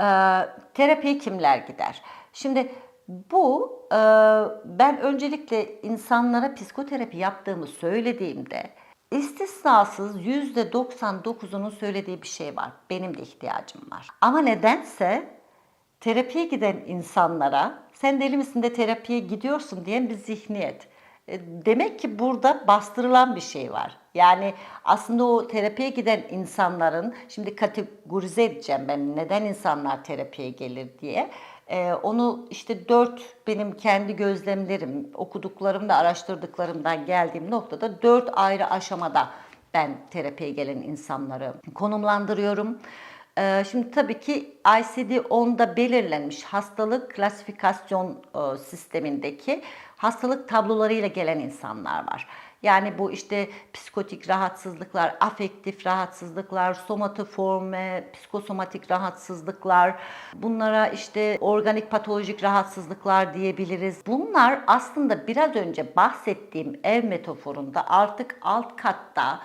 e, terapiye kimler gider? Şimdi bu e, ben öncelikle insanlara psikoterapi yaptığımı söylediğimde istisnasız %99'unun söylediği bir şey var. Benim de ihtiyacım var. Ama nedense terapiye giden insanlara sen deli misin de terapiye gidiyorsun diyen bir zihniyet. E, Demek ki burada bastırılan bir şey var. Yani aslında o terapiye giden insanların, şimdi kategorize edeceğim ben neden insanlar terapiye gelir diye. E, onu işte dört benim kendi gözlemlerim, okuduklarım ve araştırdıklarımdan geldiğim noktada dört ayrı aşamada ben terapiye gelen insanları konumlandırıyorum. Ee, Şimdi tabii ki ICD-10'da belirlenmiş hastalık klasifikasyon e, sistemindeki hastalık tablolarıyla gelen insanlar var. Yani bu işte psikotik rahatsızlıklar, afektif rahatsızlıklar, somatoforme, psikosomatik rahatsızlıklar, bunlara işte organik patolojik rahatsızlıklar diyebiliriz. Bunlar aslında biraz önce bahsettiğim ev metaforunda artık alt katta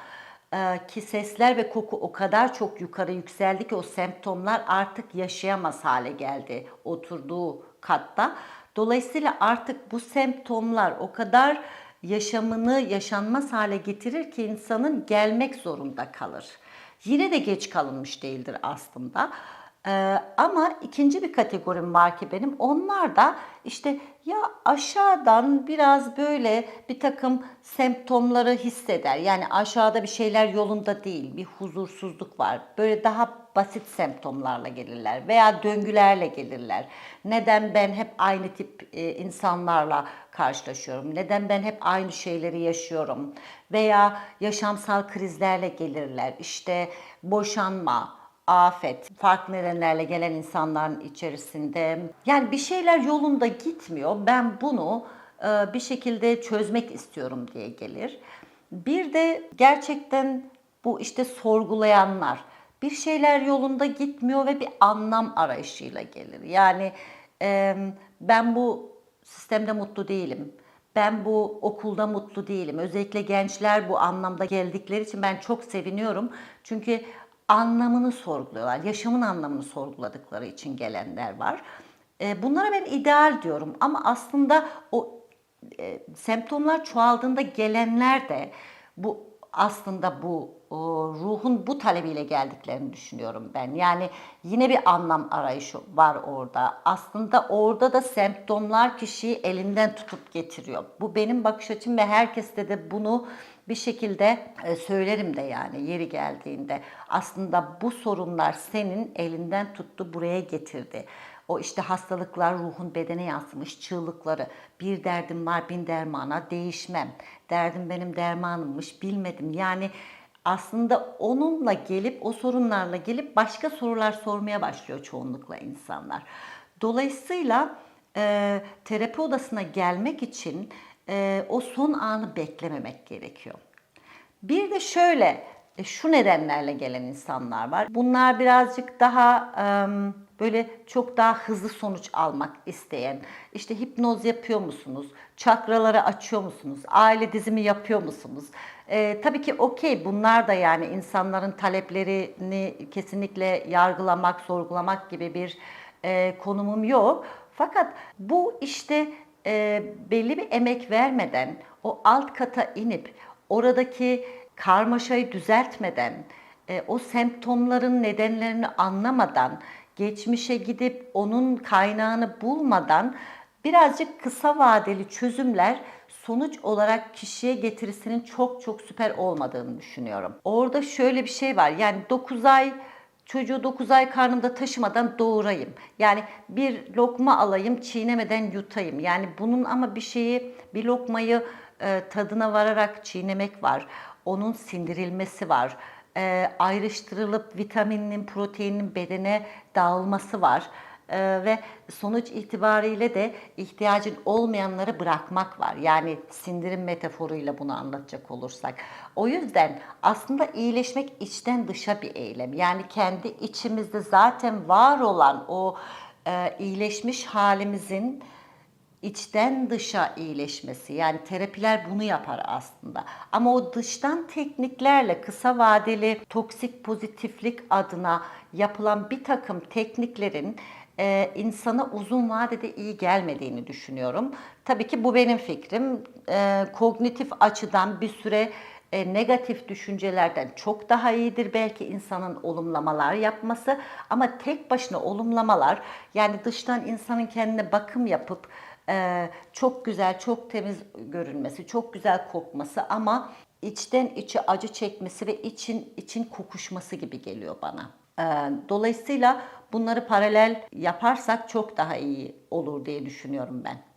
ki sesler ve koku o kadar çok yukarı yükseldi ki o semptomlar artık yaşayamaz hale geldi oturduğu katta. Dolayısıyla artık bu semptomlar o kadar yaşamını yaşanmaz hale getirir ki insanın gelmek zorunda kalır. Yine de geç kalınmış değildir aslında. Ee, ama ikinci bir kategorim var ki benim. Onlar da işte ya aşağıdan biraz böyle bir takım semptomları hisseder. Yani aşağıda bir şeyler yolunda değil, bir huzursuzluk var. Böyle daha basit semptomlarla gelirler veya döngülerle gelirler. Neden ben hep aynı tip e, insanlarla karşılaşıyorum? Neden ben hep aynı şeyleri yaşıyorum? Veya yaşamsal krizlerle gelirler. İşte boşanma, afet, farklı nedenlerle gelen insanların içerisinde. Yani bir şeyler yolunda gitmiyor. Ben bunu e, bir şekilde çözmek istiyorum diye gelir. Bir de gerçekten bu işte sorgulayanlar. Bir şeyler yolunda gitmiyor ve bir anlam arayışıyla gelir. Yani e, ben bu sistemde mutlu değilim. Ben bu okulda mutlu değilim. Özellikle gençler bu anlamda geldikleri için ben çok seviniyorum. Çünkü anlamını sorguluyorlar. Yaşamın anlamını sorguladıkları için gelenler var. E, bunlara ben ideal diyorum ama aslında o e, semptomlar çoğaldığında gelenler de bu aslında bu ruhun bu talebiyle geldiklerini düşünüyorum ben. Yani yine bir anlam arayışı var orada. Aslında orada da semptomlar kişiyi elinden tutup getiriyor. Bu benim bakış açım ve herkeste de bunu bir şekilde e, söylerim de yani yeri geldiğinde. Aslında bu sorunlar senin elinden tuttu buraya getirdi. O işte hastalıklar ruhun bedene yansımış çığlıkları. Bir derdim var bin dermana değişmem. Derdim benim dermanımmış bilmedim. Yani aslında onunla gelip o sorunlarla gelip başka sorular sormaya başlıyor çoğunlukla insanlar. Dolayısıyla e, terapi odasına gelmek için e, o son anı beklememek gerekiyor. Bir de şöyle e, şu nedenlerle gelen insanlar var. Bunlar birazcık daha e, böyle çok daha hızlı sonuç almak isteyen. İşte hipnoz yapıyor musunuz? Çakraları açıyor musunuz? Aile dizimi yapıyor musunuz? E, tabii ki okey bunlar da yani insanların taleplerini kesinlikle yargılamak, sorgulamak gibi bir e, konumum yok. Fakat bu işte e, belli bir emek vermeden o alt kata inip oradaki karmaşayı düzeltmeden, e, o semptomların nedenlerini anlamadan, geçmişe gidip onun kaynağını bulmadan birazcık kısa vadeli çözümler sonuç olarak kişiye getirisinin çok çok süper olmadığını düşünüyorum. Orada şöyle bir şey var. Yani 9 ay çocuğu 9 ay karnımda taşımadan doğurayım. Yani bir lokma alayım, çiğnemeden yutayım. Yani bunun ama bir şeyi, bir lokmayı e, tadına vararak çiğnemek var. Onun sindirilmesi var. E, ayrıştırılıp vitaminin, proteinin bedene dağılması var. E, ve sonuç itibariyle de ihtiyacın olmayanları bırakmak var. Yani sindirim metaforuyla bunu anlatacak olursak. O yüzden aslında iyileşmek içten dışa bir eylem. Yani kendi içimizde zaten var olan o e, iyileşmiş halimizin içten dışa iyileşmesi yani terapiler bunu yapar aslında. Ama o dıştan tekniklerle kısa vadeli toksik pozitiflik adına yapılan bir takım tekniklerin e, insana uzun vadede iyi gelmediğini düşünüyorum. Tabii ki bu benim fikrim. E, kognitif açıdan bir süre e, negatif düşüncelerden çok daha iyidir belki insanın olumlamalar yapması ama tek başına olumlamalar yani dıştan insanın kendine bakım yapıp e, çok güzel, çok temiz görünmesi, çok güzel kokması ama içten içe acı çekmesi ve için için kokuşması gibi geliyor bana. E, dolayısıyla bunları paralel yaparsak çok daha iyi olur diye düşünüyorum ben.